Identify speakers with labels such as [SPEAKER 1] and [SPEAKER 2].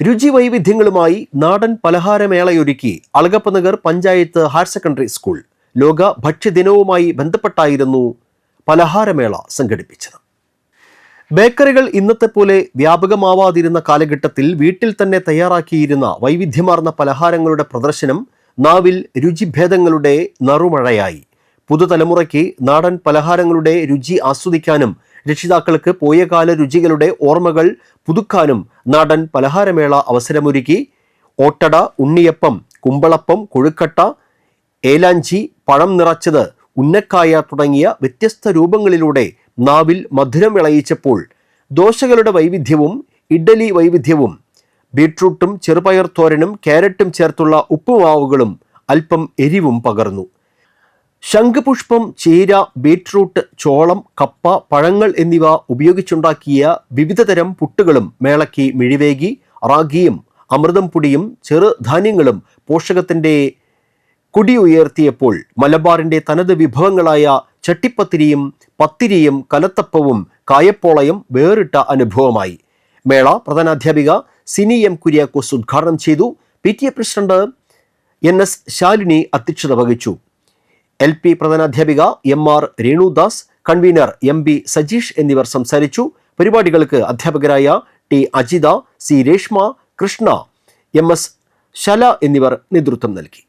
[SPEAKER 1] രുചി വൈവിധ്യങ്ങളുമായി നാടൻ പലഹാരമേളയൊരുക്കി Alakappanagar panchayat higher secondary school ലോക ഭക്ഷ്യദിനവുമായി ബന്ധപ്പെട്ടായിരുന്നു പലഹാരമേള സംഘടിപ്പിച്ചത്. ബേക്കറികൾ ഇന്നത്തെ പോലെ വ്യാപകമാവാതിരുന്ന കാലഘട്ടത്തിൽ വീട്ടിൽ തന്നെ തയ്യാറാക്കിയിരുന്ന വൈവിധ്യമാർന്ന പലഹാരങ്ങളുടെ പ്രദർശനം നാവിൽ രുചിഭേദങ്ങളുടെ നറുമഴയായി. പുതുതലമുറയ്ക്ക് നാടൻ പലഹാരങ്ങളുടെ രുചി ആസ്വദിക്കാനും രക്ഷിതാക്കൾക്ക് പോയകാല രുചികളുടെ ഓർമ്മകൾ പുതുക്കാനും നാടൻ പലഹാരമേള അവസരമൊരുക്കി. ഓട്ടട ഉണ്ണിയപ്പം കുമ്പളപ്പം കൊഴുക്കട്ട ഏലാഞ്ചി പഴം നിറച്ചത് ഉന്നക്കായ തുടങ്ങിയ വ്യത്യസ്ത രൂപങ്ങളിലൂടെ നാവിൽ മധുരം വിളയിച്ചപ്പോൾ ദോശകളുടെ വൈവിധ്യവും ഇഡ്ഡലി വൈവിധ്യവും ബീട്രൂട്ടും ചെറുപയർ തോരനും ക്യാരറ്റും ചേർത്തുള്ള ഉപ്പുമാവുകളും അല്പം എരിവും പകർന്നു. ശംഖുപുഷ്പം ചേര ബീട്രൂട്ട് ചോളം കപ്പ പഴങ്ങൾ എന്നിവ ഉപയോഗിച്ചുണ്ടാക്കിയ വിവിധതരം പുട്ടുകളും മേളയ്ക്ക് മിഴിവേകി റാഗിയും അമൃതം പൊടിയും ചെറുധാന്യങ്ങളും പോഷകത്തിന്റെ കുടി ഉയർത്തിയപ്പോൾ മലബാറിന്റെ തനത് വിഭവങ്ങളായ ചട്ടിപ്പത്തിരിയും പത്തിരിയും കലത്തപ്പവും കായപ്പോളയും വേറിട്ട അനുഭവമായി. മേള പ്രധാനാധ്യാപിക സിനി എം കുര്യാക്കോസ് ഉദ്ഘാടനം ചെയ്തു. P T A president N S Shalini അധ്യക്ഷത വഹിച്ചു. L P പ്രധാനാധ്യാപിക M R Renudas convener M B Sajeesh എന്നിവർ സംസാരിച്ചു. പരിപാടികൾക്ക് അധ്യാപകരായ T Ajitha C Reshma Krishna M S Shala എന്നിവർ നേതൃത്വം നൽകി.